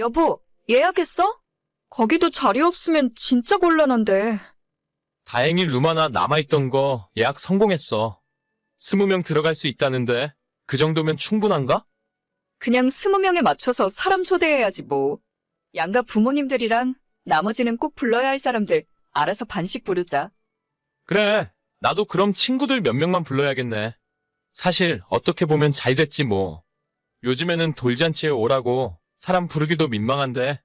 여보, 예약했어? 거기도 자리 없으면 진짜 곤란한데. 다행히 루마나 남아있던 거 예약 성공했어. 20명 들어갈 수 있다는데 그 정도면 충분한가? 그냥 스무 명에 맞춰서 사람 초대해야지 뭐. 양가 부모님들이랑 나머지는 꼭 불러야 할 사람들 알아서 반씩 부르자. 그래. 나도 그럼 친구들 몇 명만 불러야겠네. 사실 어떻게 보면 잘 됐지 뭐. 요즘에는 돌잔치에 오라고 사람 부르기도 민망한데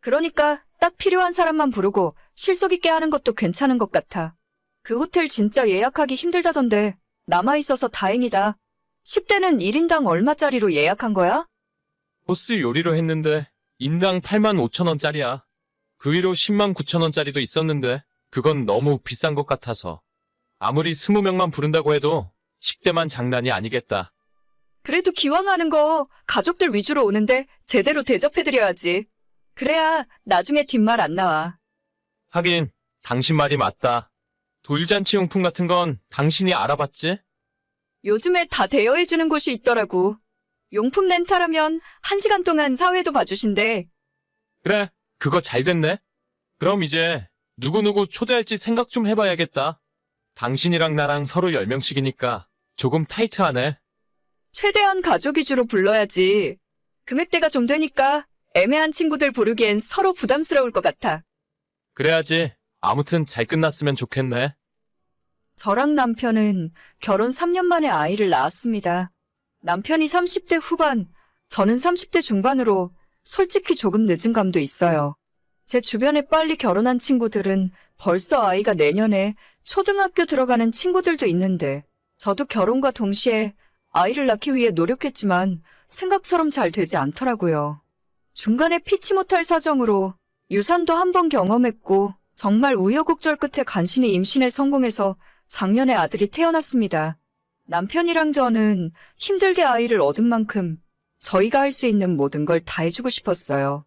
그러니까 딱 필요한 사람만 부르고 실속 있게 하는 것도 괜찮은 것 같아. 그 호텔 진짜 예약하기 힘들다던데 남아있어서 다행이다. 10대는 1인당 얼마짜리로 예약한 거야? 코스 요리로 했는데 인당 8만 5천 원짜리야. 그 위로 10만 9천 원짜리도 있었는데 그건 너무 비싼 것 같아서. 아무리 20명만 부른다고 해도 10대만 장난이 아니겠다. 그래도 기왕 하는 거 가족들 위주로 오는데 제대로 대접해드려야지. 그래야 나중에 뒷말 안 나와. 하긴 당신 말이 맞다. 돌잔치 용품 같은 건 당신이 알아봤지? 요즘에 다 대여해주는 곳이 있더라고. 용품 렌탈하면 1시간 동안 사회도 봐주신대. 그래, 그거 잘 됐네. 그럼 이제 누구누구 초대할지 생각 좀 해봐야겠다. 당신이랑 나랑 서로 10명씩이니까 조금 타이트하네. 최대한 가족 위주로 불러야지. 금액대가 좀 되니까 애매한 친구들 부르기엔 서로 부담스러울 것 같아. 그래야지. 아무튼 잘 끝났으면 좋겠네. 저랑 남편은 결혼 3년 만에 아이를 낳았습니다. 남편이 30대 후반, 저는 30대 중반으로 솔직히 조금 늦은 감도 있어요. 제 주변에 빨리 결혼한 친구들은 벌써 아이가 내년에 초등학교 들어가는 친구들도 있는데, 저도 결혼과 동시에 아이를 낳기 위해 노력했지만 생각처럼 잘 되지 않더라고요. 중간에 피치 못할 사정으로 유산도 한 번 경험했고, 정말 우여곡절 끝에 간신히 임신에 성공해서 작년에 아들이 태어났습니다. 남편이랑 저는 힘들게 아이를 얻은 만큼 저희가 할 수 있는 모든 걸 다 해주고 싶었어요.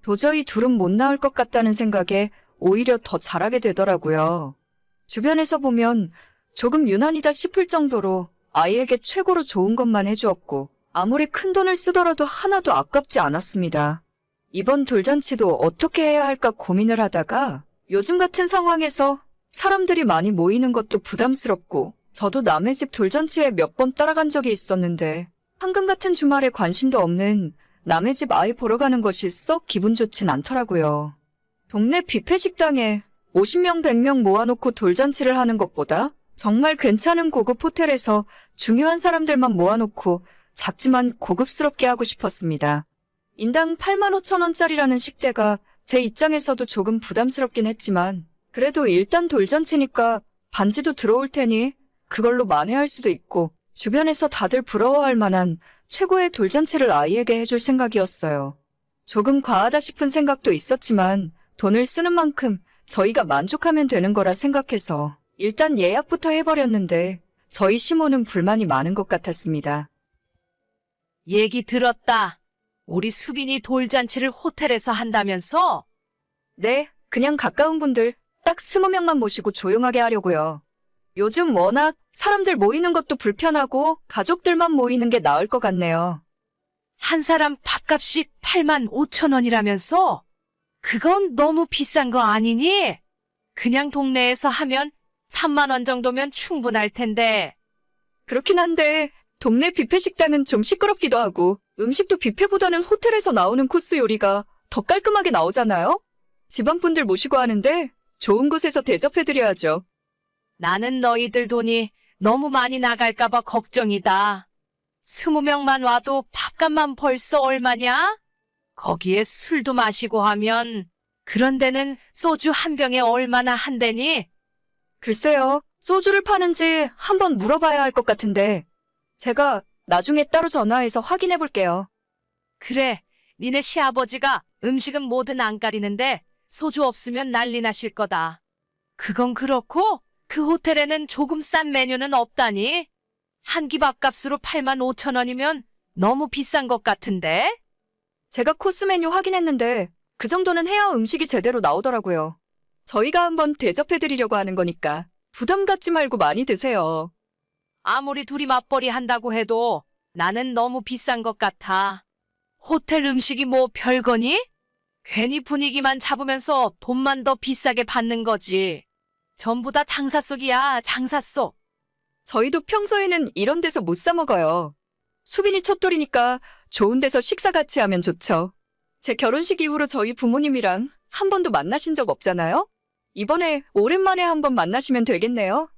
도저히 둘은 못 낳을 것 같다는 생각에 오히려 더 잘하게 되더라고요. 주변에서 보면 조금 유난이다 싶을 정도로 아이에게 최고로 좋은 것만 해주었고 아무리 큰 돈을 쓰더라도 하나도 아깝지 않았습니다. 이번 돌잔치도 어떻게 해야 할까 고민을 하다가 요즘 같은 상황에서 사람들이 많이 모이는 것도 부담스럽고 저도 남의 집 돌잔치에 몇 번 따라간 적이 있었는데 황금 같은 주말에 관심도 없는 남의 집 아이 보러 가는 것이 썩 기분 좋진 않더라고요. 동네 뷔페 식당에 50명 100명 모아놓고 돌잔치를 하는 것보다 정말 괜찮은 고급 호텔에서 중요한 사람들만 모아놓고 작지만 고급스럽게 하고 싶었습니다. 인당 8만 5천 원짜리라는 식대가 제 입장에서도 조금 부담스럽긴 했지만 그래도 일단 돌잔치니까 반지도 들어올 테니 그걸로 만회할 수도 있고 주변에서 다들 부러워할 만한 최고의 돌잔치를 아이에게 해줄 생각이었어요. 조금 과하다 싶은 생각도 있었지만 돈을 쓰는 만큼 저희가 만족하면 되는 거라 생각해서 일단 예약부터 해버렸는데 저희 시모는 불만이 많은 것 같았습니다. 얘기 들었다. 우리 수빈이 돌잔치를 호텔에서 한다면서? 네, 그냥 가까운 분들 딱 스무 명만 모시고 조용하게 하려고요. 요즘 워낙 사람들 모이는 것도 불편하고 가족들만 모이는 게 나을 것 같네요. 한 사람 밥값이 8만 5천 원이라면서? 그건 너무 비싼 거 아니니? 그냥 동네에서 하면 3만 원 정도면 충분할 텐데. 그렇긴 한데 동네 뷔페 식당은 좀 시끄럽기도 하고 음식도 뷔페보다는 호텔에서 나오는 코스 요리가 더 깔끔하게 나오잖아요? 집안 분들 모시고 하는데 좋은 곳에서 대접해드려야죠. 나는 너희들 돈이 너무 많이 나갈까봐 걱정이다. 스무 명만 와도 밥값만 벌써 얼마냐? 거기에 술도 마시고 하면 그런 데는 소주 한 병에 얼마나 한대니? 글쎄요, 소주를 파는지 한번 물어봐야 할 것 같은데 제가 나중에 따로 전화해서 확인해 볼게요. 그래, 니네 시아버지가 음식은 뭐든 안 가리는데 소주 없으면 난리 나실 거다. 그건 그렇고 그 호텔에는 조금 싼 메뉴는 없다니? 한 끼 밥값으로 8만 5천 원이면 너무 비싼 것 같은데? 제가 코스 메뉴 확인했는데 그 정도는 해야 음식이 제대로 나오더라고요. 저희가 한번 대접해드리려고 하는 거니까 부담 갖지 말고 많이 드세요. 아무리 둘이 맞벌이 한다고 해도 나는 너무 비싼 것 같아. 호텔 음식이 뭐 별거니? 괜히 분위기만 잡으면서 돈만 더 비싸게 받는 거지. 전부 다 장사 속이야, 장사 속. 저희도 평소에는 이런 데서 못 사 먹어요. 수빈이 첫돌이니까 좋은 데서 식사 같이 하면 좋죠. 제 결혼식 이후로 저희 부모님이랑 한 번도 만나신 적 없잖아요? 이번에 오랜만에 한번 만나시면 되겠네요.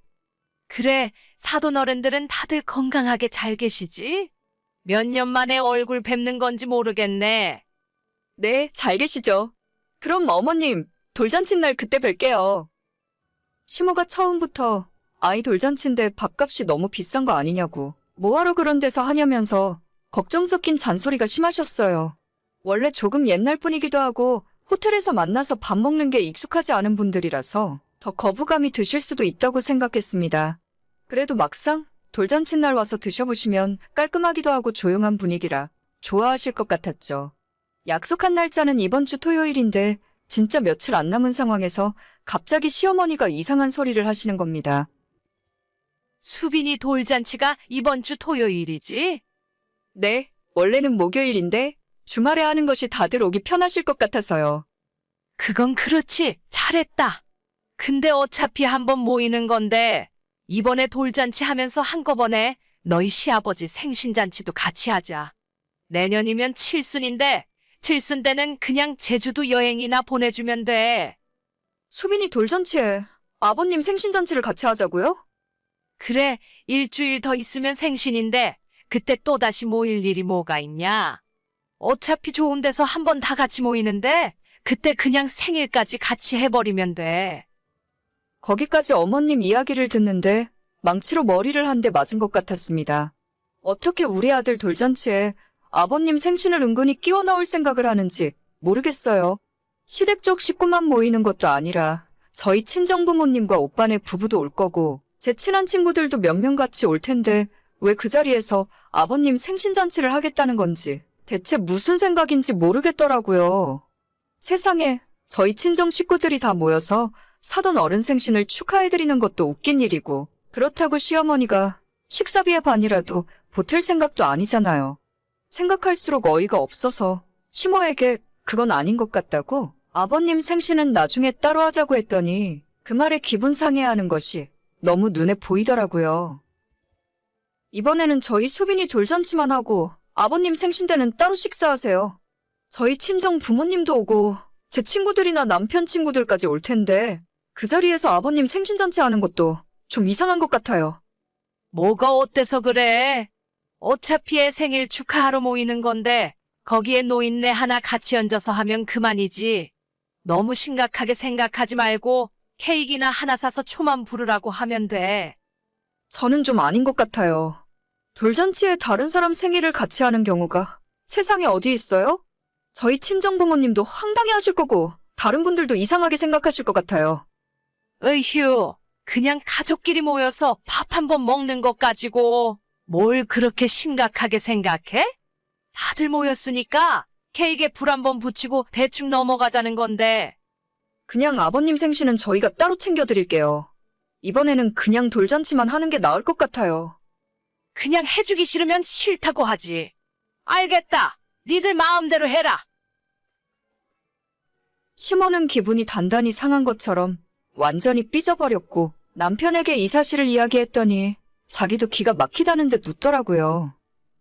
그래, 사돈 어른들은 다들 건강하게 잘 계시지? 몇 년 만에 얼굴 뵙는 건지 모르겠네. 네, 잘 계시죠? 그럼 어머님, 돌잔치 날 그때 뵐게요. 시모가 처음부터 아이 돌잔치인데 밥값이 너무 비싼 거 아니냐고 뭐하러 그런 데서 하냐면서 걱정 섞인 잔소리가 심하셨어요. 원래 조금 옛날 분이기도 하고 호텔에서 만나서 밥 먹는 게 익숙하지 않은 분들이라서 더 거부감이 드실 수도 있다고 생각했습니다. 그래도 막상 돌잔치 날 와서 드셔보시면 깔끔하기도 하고 조용한 분위기라 좋아하실 것 같았죠. 약속한 날짜는 이번 주 토요일인데 진짜 며칠 안 남은 상황에서 갑자기 시어머니가 이상한 소리를 하시는 겁니다. 수빈이 돌잔치가 이번 주 토요일이지? 네, 원래는 목요일인데 주말에 하는 것이 다들 오기 편하실 것 같아서요. 그건 그렇지. 잘했다. 근데 어차피 한번 모이는 건데, 이번에 돌잔치 하면서 한꺼번에 너희 시아버지 생신잔치도 같이 하자. 내년이면 칠순인데, 칠순 때는 그냥 제주도 여행이나 보내주면 돼. 수빈이 돌잔치에 아버님 생신잔치를 같이 하자고요? 그래, 일주일 더 있으면 생신인데, 그때 또다시 모일 일이 뭐가 있냐? 어차피 좋은 데서 한 번 다 같이 모이는데, 그때 그냥 생일까지 같이 해버리면 돼. 거기까지 어머님 이야기를 듣는데 망치로 머리를 한 대 맞은 것 같았습니다. 어떻게 우리 아들 돌잔치에 아버님 생신을 은근히 끼워 넣을 생각을 하는지 모르겠어요. 시댁 쪽 식구만 모이는 것도 아니라 저희 친정 부모님과 오빠네 부부도 올 거고 제 친한 친구들도 몇명 같이 올 텐데 왜 그 자리에서 아버님 생신 잔치를 하겠다는 건지 대체 무슨 생각인지 모르겠더라고요. 세상에 저희 친정 식구들이 다 모여서 사돈 어른 생신을 축하해드리는 것도 웃긴 일이고 그렇다고 시어머니가 식사비의 반이라도 보탤 생각도 아니잖아요. 생각할수록 어이가 없어서 시모에게 그건 아닌 것 같다고 아버님 생신은 나중에 따로 하자고 했더니 그 말에 기분 상해하는 것이 너무 눈에 보이더라고요. 이번에는 저희 수빈이 돌잔치만 하고 아버님 생신 때는 따로 식사하세요. 저희 친정 부모님도 오고 제 친구들이나 남편 친구들까지 올 텐데 그 자리에서 아버님 생신 잔치 하는 것도 좀 이상한 것 같아요. 뭐가 어때서 그래? 어차피 애 생일 축하하러 모이는 건데 거기에 노인네 하나 같이 얹어서 하면 그만이지. 너무 심각하게 생각하지 말고 케이크나 하나 사서 초만 부르라고 하면 돼. 저는 좀 아닌 것 같아요. 돌잔치에 다른 사람 생일을 같이 하는 경우가 세상에 어디 있어요? 저희 친정 부모님도 황당해 하실 거고 다른 분들도 이상하게 생각하실 것 같아요. 으휴, 그냥 가족끼리 모여서 밥 한 번 먹는 것 가지고 뭘 그렇게 심각하게 생각해? 다들 모였으니까 케이크에 불 한 번 붙이고 대충 넘어가자는 건데 그냥 아버님 생신은 저희가 따로 챙겨드릴게요. 이번에는 그냥 돌잔치만 하는 게 나을 것 같아요. 그냥 해주기 싫으면 싫다고 하지. 알겠다. 니들 마음대로 해라. 시모는 기분이 단단히 상한 것처럼 완전히 삐져버렸고 남편에게 이 사실을 이야기했더니 자기도 기가 막히다는 듯 묻더라고요.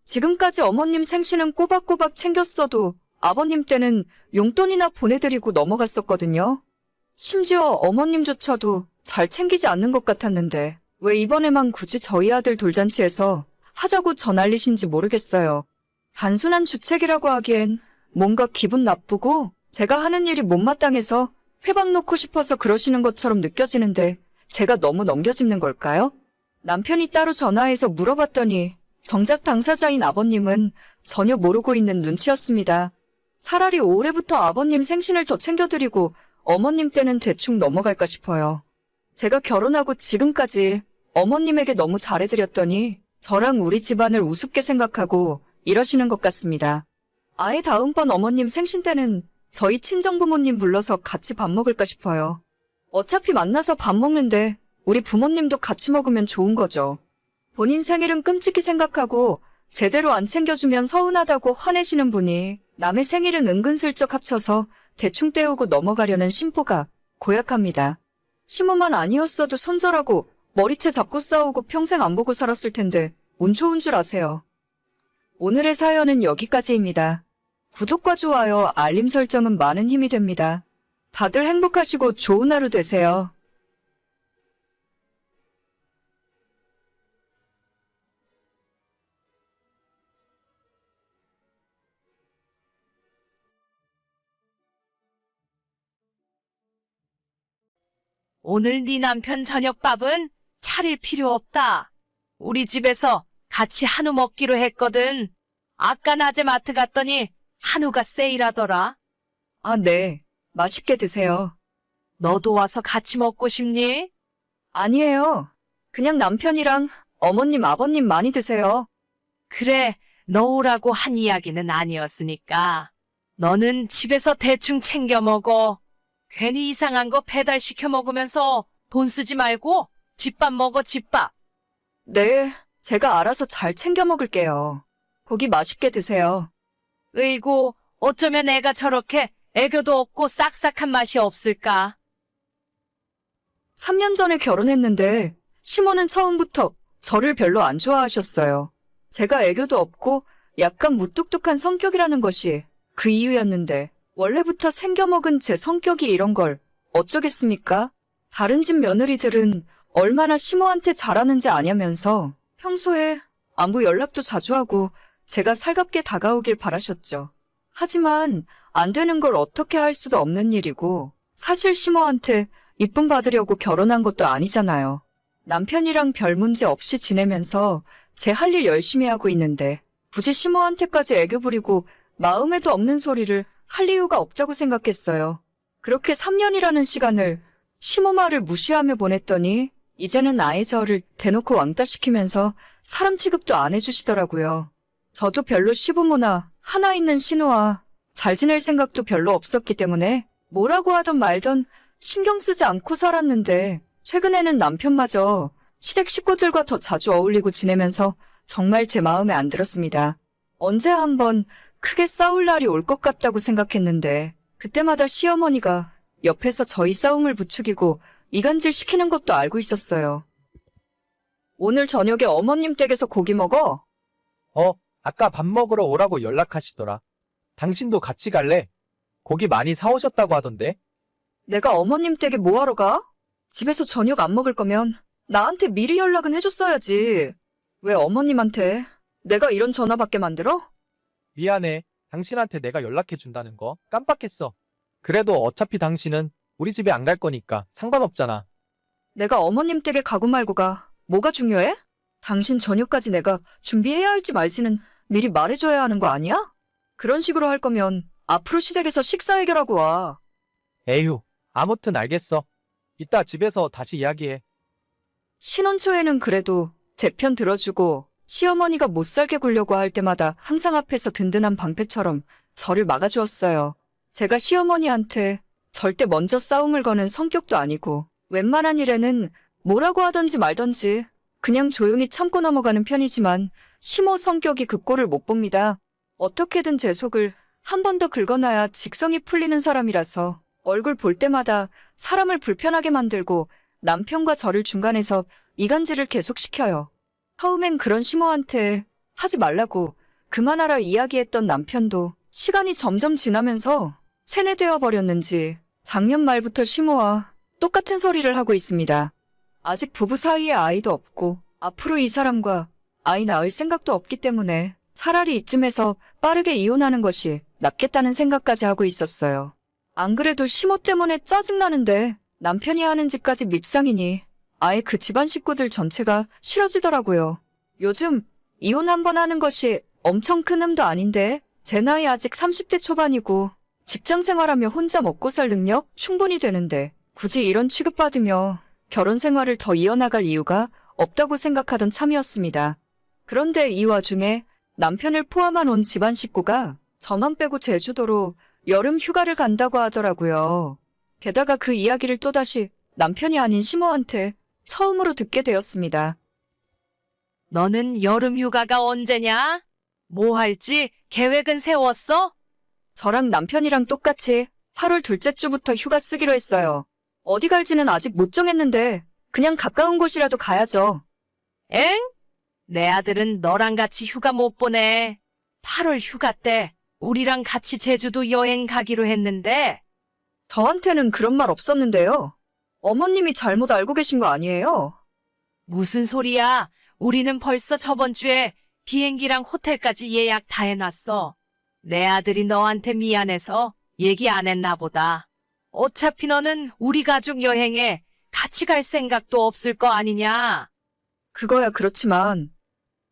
지금까지 어머님 생신은 꼬박꼬박 챙겼어도 아버님 때는 용돈이나 보내드리고 넘어갔었거든요. 심지어 어머님조차도 잘 챙기지 않는 것 같았는데 왜 이번에만 굳이 저희 아들 돌잔치에서 하자고 전알리신지 모르겠어요. 단순한 주책이라고 하기엔 뭔가 기분 나쁘고 제가 하는 일이 못마땅해서 회방 놓고 싶어서 그러시는 것처럼 느껴지는데 제가 너무 넘겨짚는 걸까요? 남편이 따로 전화해서 물어봤더니 정작 당사자인 아버님은 전혀 모르고 있는 눈치였습니다. 차라리 올해부터 아버님 생신을 더 챙겨드리고 어머님 때는 대충 넘어갈까 싶어요. 제가 결혼하고 지금까지 어머님에게 너무 잘해드렸더니 저랑 우리 집안을 우습게 생각하고 이러시는 것 같습니다. 아예 다음번 어머님 생신 때는 저희 친정부모님 불러서 같이 밥 먹을까 싶어요. 어차피 만나서 밥 먹는데 우리 부모님도 같이 먹으면 좋은 거죠. 본인 생일은 끔찍히 생각하고 제대로 안 챙겨주면 서운하다고 화내시는 분이 남의 생일은 은근슬쩍 합쳐서 대충 때우고 넘어가려는 심보가 고약합니다. 시모만 아니었어도 손절하고 머리채 잡고 싸우고 평생 안 보고 살았을 텐데 운 좋은 줄 아세요. 오늘의 사연은 여기까지입니다. 구독과 좋아요, 알림 설정은 많은 힘이 됩니다. 다들 행복하시고 좋은 하루 되세요. 오늘 네 남편 저녁밥은 차릴 필요 없다. 우리 집에서 같이 한우 먹기로 했거든. 아까 낮에 마트 갔더니 한우가 세일하더라. 아, 네. 맛있게 드세요. 너도 와서 같이 먹고 싶니? 아니에요. 그냥 남편이랑 어머님, 아버님 많이 드세요. 그래, 너 오라고 한 이야기는 아니었으니까. 너는 집에서 대충 챙겨 먹어. 괜히 이상한 거 배달시켜 먹으면서 돈 쓰지 말고 집밥 먹어, 집밥. 네, 제가 알아서 잘 챙겨 먹을게요. 고기 맛있게 드세요. 으이고, 어쩌면 애가 저렇게 애교도 없고 싹싹한 맛이 없을까? 3년 전에 결혼했는데 시모는 처음부터 저를 별로 안 좋아하셨어요. 제가 애교도 없고 약간 무뚝뚝한 성격이라는 것이 그 이유였는데 원래부터 생겨먹은 제 성격이 이런 걸 어쩌겠습니까? 다른 집 며느리들은 얼마나 시모한테 잘하는지 아냐면서 평소에 안부 연락도 자주 하고 제가 살갑게 다가오길 바라셨죠. 하지만 안 되는 걸 어떻게 할 수도 없는 일이고 사실 시모한테 이쁨 받으려고 결혼한 것도 아니잖아요. 남편이랑 별 문제 없이 지내면서 제 할 일 열심히 하고 있는데 굳이 시모한테까지 애교 부리고 마음에도 없는 소리를 할 이유가 없다고 생각했어요. 그렇게 3년이라는 시간을 시모 말을 무시하며 보냈더니 이제는 아예 저를 대놓고 왕따시키면서 사람 취급도 안 해주시더라고요. 저도 별로 시부모나 하나 있는 신우와 잘 지낼 생각도 별로 없었기 때문에 뭐라고 하던 말던 신경 쓰지 않고 살았는데 최근에는 남편마저 시댁 식구들과 더 자주 어울리고 지내면서 정말 제 마음에 안 들었습니다. 언제 한번 크게 싸울 날이 올 것 같다고 생각했는데 그때마다 시어머니가 옆에서 저희 싸움을 부추기고 이간질 시키는 것도 알고 있었어요. 오늘 저녁에 어머님 댁에서 고기 먹어? 어, 아까 밥 먹으러 오라고 연락하시더라. 당신도 같이 갈래? 고기 많이 사오셨다고 하던데? 내가 어머님 댁에 뭐하러 가? 집에서 저녁 안 먹을 거면 나한테 미리 연락은 해줬어야지. 왜 어머님한테 내가 이런 전화 받게 만들어? 미안해. 당신한테 내가 연락해준다는 거 깜빡했어. 그래도 어차피 당신은 우리 집에 안 갈 거니까 상관없잖아. 내가 어머님 댁에 가고 말고 가 뭐가 중요해? 당신 저녁까지 내가 준비해야 할지 말지는 미리 말해줘야 하는 거 아니야? 그런 식으로 할 거면 앞으로 시댁에서 식사 해결하고 와. 에휴, 아무튼 알겠어. 이따 집에서 다시 이야기해. 신혼 초에는 그래도 제 편 들어주고 시어머니가 못 살게 굴려고 할 때마다 항상 앞에서 든든한 방패처럼 저를 막아주었어요. 제가 시어머니한테 절대 먼저 싸움을 거는 성격도 아니고 웬만한 일에는 뭐라고 하던지 말던지 그냥 조용히 참고 넘어가는 편이지만 시모 성격이 그 꼴을 못 봅니다. 어떻게든 제 속을 한 번 더 긁어놔야 직성이 풀리는 사람이라서 얼굴 볼 때마다 사람을 불편하게 만들고 남편과 저를 중간에서 이간질을 계속시켜요. 처음엔 그런 시모한테 하지 말라고 그만하라 이야기했던 남편도 시간이 점점 지나면서 세뇌되어 버렸는지 작년 말부터 시모와 똑같은 소리를 하고 있습니다. 아직 부부 사이에 아이도 없고 앞으로 이 사람과 아이 낳을 생각도 없기 때문에 차라리 이쯤에서 빠르게 이혼하는 것이 낫겠다는 생각까지 하고 있었어요. 안 그래도 시모 때문에 짜증나는데 남편이 하는 짓까지 밉상이니 아예 그 집안 식구들 전체가 싫어지더라고요. 요즘 이혼 한 번 하는 것이 엄청 큰 흠도 아닌데 제 나이 아직 30대 초반이고 직장 생활하며 혼자 먹고 살 능력 충분히 되는데 굳이 이런 취급받으며 결혼 생활을 더 이어나갈 이유가 없다고 생각하던 참이었습니다. 그런데 이 와중에 남편을 포함한 온 집안 식구가 저만 빼고 제주도로 여름 휴가를 간다고 하더라고요. 게다가 그 이야기를 또다시 남편이 아닌 시모한테 처음으로 듣게 되었습니다. 너는 여름 휴가가 언제냐? 뭐 할지 계획은 세웠어? 저랑 남편이랑 똑같이 8월 둘째 주부터 휴가 쓰기로 했어요. 어디 갈지는 아직 못 정했는데 그냥 가까운 곳이라도 가야죠. 엥? 내 아들은 너랑 같이 휴가 못 보내. 8월 휴가 때 우리랑 같이 제주도 여행 가기로 했는데 저한테는 그런 말 없었는데요. 어머님이 잘못 알고 계신 거 아니에요? 무슨 소리야? 우리는 벌써 저번 주에 비행기랑 호텔까지 예약 다 해놨어. 내 아들이 너한테 미안해서 얘기 안 했나 보다. 어차피 너는 우리 가족 여행에 같이 갈 생각도 없을 거 아니냐. 그거야 그렇지만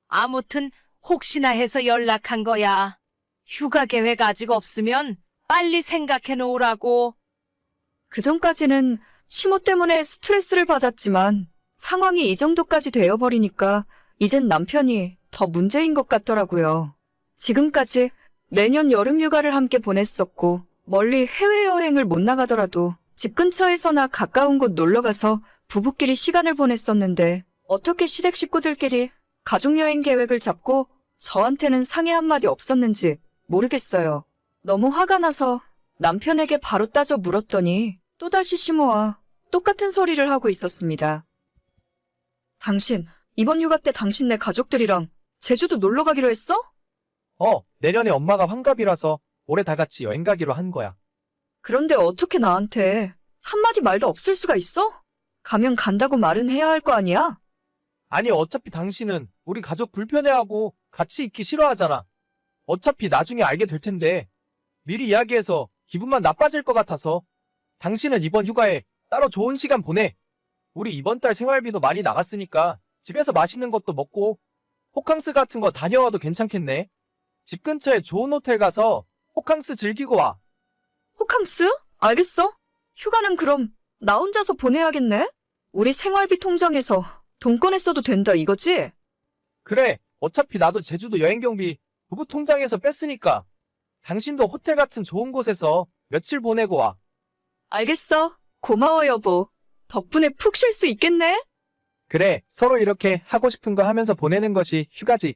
아무튼 혹시나 해서 연락한 거야. 휴가 계획 아직 없으면 빨리 생각해 놓으라고. 그 전까지는 심호 때문에 스트레스를 받았지만 상황이 이 정도까지 되어버리니까 이젠 남편이 더 문제인 것 같더라고요. 지금까지 매년 여름 휴가를 함께 보냈었고 멀리 해외여행을 못 나가더라도 집 근처에서나 가까운 곳 놀러가서 부부끼리 시간을 보냈었는데 어떻게 시댁 식구들끼리 가족여행 계획을 잡고 저한테는 상의 한마디 없었는지 모르겠어요. 너무 화가 나서 남편에게 바로 따져 물었더니 또다시 심호와 똑같은 소리를 하고 있었습니다. 당신, 이번 휴가 때 당신 네 가족들이랑 제주도 놀러 가기로 했어? 어, 내년에 엄마가 환갑이라서 올해 다 같이 여행 가기로 한 거야. 그런데 어떻게 나한테 한마디 말도 없을 수가 있어? 가면 간다고 말은 해야 할 거 아니야? 아니, 어차피 당신은 우리 가족 불편해하고 같이 있기 싫어하잖아. 어차피 나중에 알게 될 텐데 미리 이야기해서 기분만 나빠질 것 같아서 당신은 이번 휴가에 따로 좋은 시간 보내. 우리 이번 달 생활비도 많이 나갔으니까 집에서 맛있는 것도 먹고 호캉스 같은 거 다녀와도 괜찮겠네. 집 근처에 좋은 호텔 가서 호캉스 즐기고 와. 호캉스? 알겠어. 휴가는 그럼 나 혼자서 보내야겠네? 우리 생활비 통장에서 돈 꺼냈어도 된다 이거지? 그래, 어차피 나도 제주도 여행 경비 부부 통장에서 뺐으니까 당신도 호텔 같은 좋은 곳에서 며칠 보내고 와. 알겠어. 고마워 여보. 덕분에 푹 쉴 수 있겠네? 그래, 서로 이렇게 하고 싶은 거 하면서 보내는 것이 휴가지.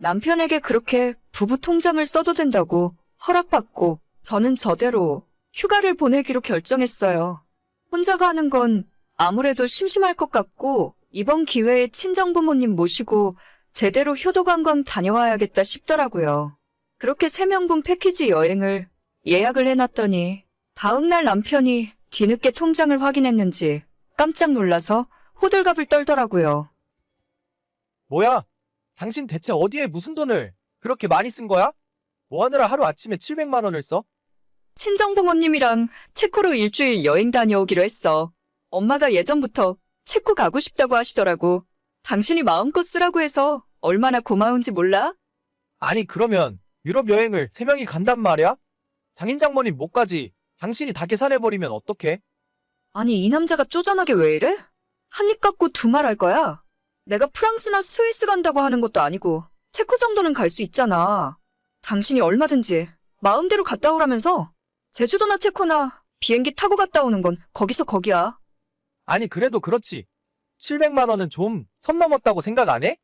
남편에게 그렇게 부부 통장을 써도 된다고 허락받고 저는 저대로 휴가를 보내기로 결정했어요. 혼자 가는 건 아무래도 심심할 것 같고 이번 기회에 친정 부모님 모시고 제대로 효도 관광 다녀와야겠다 싶더라고요. 그렇게 세 명분 패키지 여행을 예약을 해놨더니 다음날 남편이 뒤늦게 통장을 확인했는지 깜짝 놀라서 호들갑을 떨더라고요. 뭐야? 당신 대체 어디에 무슨 돈을 그렇게 많이 쓴 거야? 뭐 하느라 하루 아침에 700만 원을 써? 친정 부모님이랑 체코로 일주일 여행 다녀오기로 했어. 엄마가 예전부터 체코 가고 싶다고 하시더라고. 당신이 마음껏 쓰라고 해서 얼마나 고마운지 몰라? 아니, 그러면 유럽 여행을 세 명이 간단 말이야? 장인 장모님 못 가지. 당신이 다 계산해버리면 어떡해? 아니, 이 남자가 쪼잔하게 왜 이래? 한 입 갖고 두 말 할 거야? 내가 프랑스나 스위스 간다고 하는 것도 아니고 체코 정도는 갈 수 있잖아. 당신이 얼마든지 마음대로 갔다 오라면서 제주도나 체코나 비행기 타고 갔다 오는 건 거기서 거기야. 아니, 그래도 그렇지. 700만 원은 좀 선 넘었다고 생각 안 해?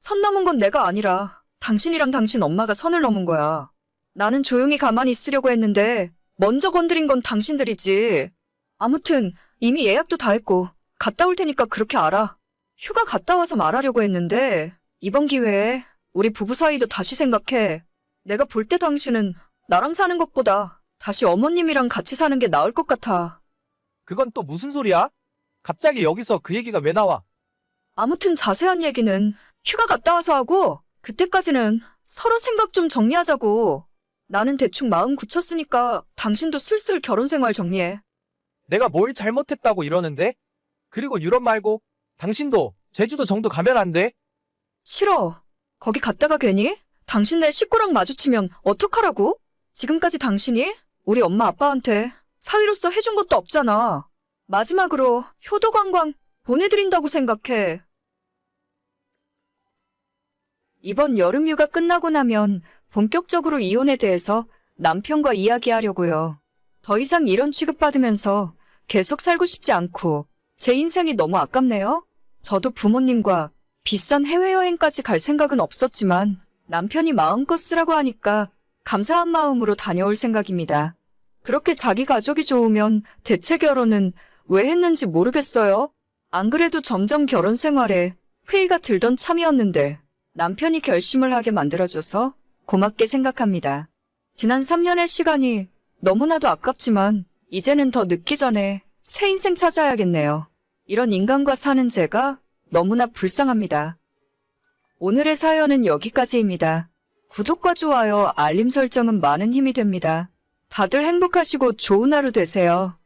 선 넘은 건 내가 아니라 당신이랑 당신 엄마가 선을 넘은 거야. 나는 조용히 가만히 있으려고 했는데 먼저 건드린 건 당신들이지. 아무튼 이미 예약도 다 했고 갔다 올 테니까 그렇게 알아. 휴가 갔다 와서 말하려고 했는데 이번 기회에 우리 부부 사이도 다시 생각해. 내가 볼 때 당신은 나랑 사는 것보다 다시 어머님이랑 같이 사는 게 나을 것 같아. 그건 또 무슨 소리야? 갑자기 여기서 그 얘기가 왜 나와? 아무튼 자세한 얘기는 휴가 갔다 와서 하고 그때까지는 서로 생각 좀 정리하자고. 나는 대충 마음 굳혔으니까 당신도 슬슬 결혼 생활 정리해. 내가 뭘 잘못했다고 이러는데? 그리고 유럽 말고 당신도 제주도 정도 가면 안 돼? 싫어. 거기 갔다가 괜히 당신네 식구랑 마주치면 어떡하라고? 지금까지 당신이 우리 엄마 아빠한테 사위로서 해준 것도 없잖아. 마지막으로 효도 관광 보내드린다고 생각해. 이번 여름 휴가 끝나고 나면 본격적으로 이혼에 대해서 남편과 이야기하려고요. 더 이상 이런 취급받으면서 계속 살고 싶지 않고 제 인생이 너무 아깝네요. 저도 부모님과 비싼 해외여행까지 갈 생각은 없었지만 남편이 마음껏 쓰라고 하니까 감사한 마음으로 다녀올 생각입니다. 그렇게 자기 가족이 좋으면 대체 결혼은 왜 했는지 모르겠어요. 안 그래도 점점 결혼 생활에 회의가 들던 참이었는데 남편이 결심을 하게 만들어줘서 고맙게 생각합니다. 지난 3년의 시간이 너무나도 아깝지만 이제는 더 늦기 전에 새 인생 찾아야겠네요. 이런 인간과 사는 제가 너무나 불쌍합니다. 오늘의 사연은 여기까지입니다. 구독과 좋아요, 알림 설정은 많은 힘이 됩니다. 다들 행복하시고 좋은 하루 되세요.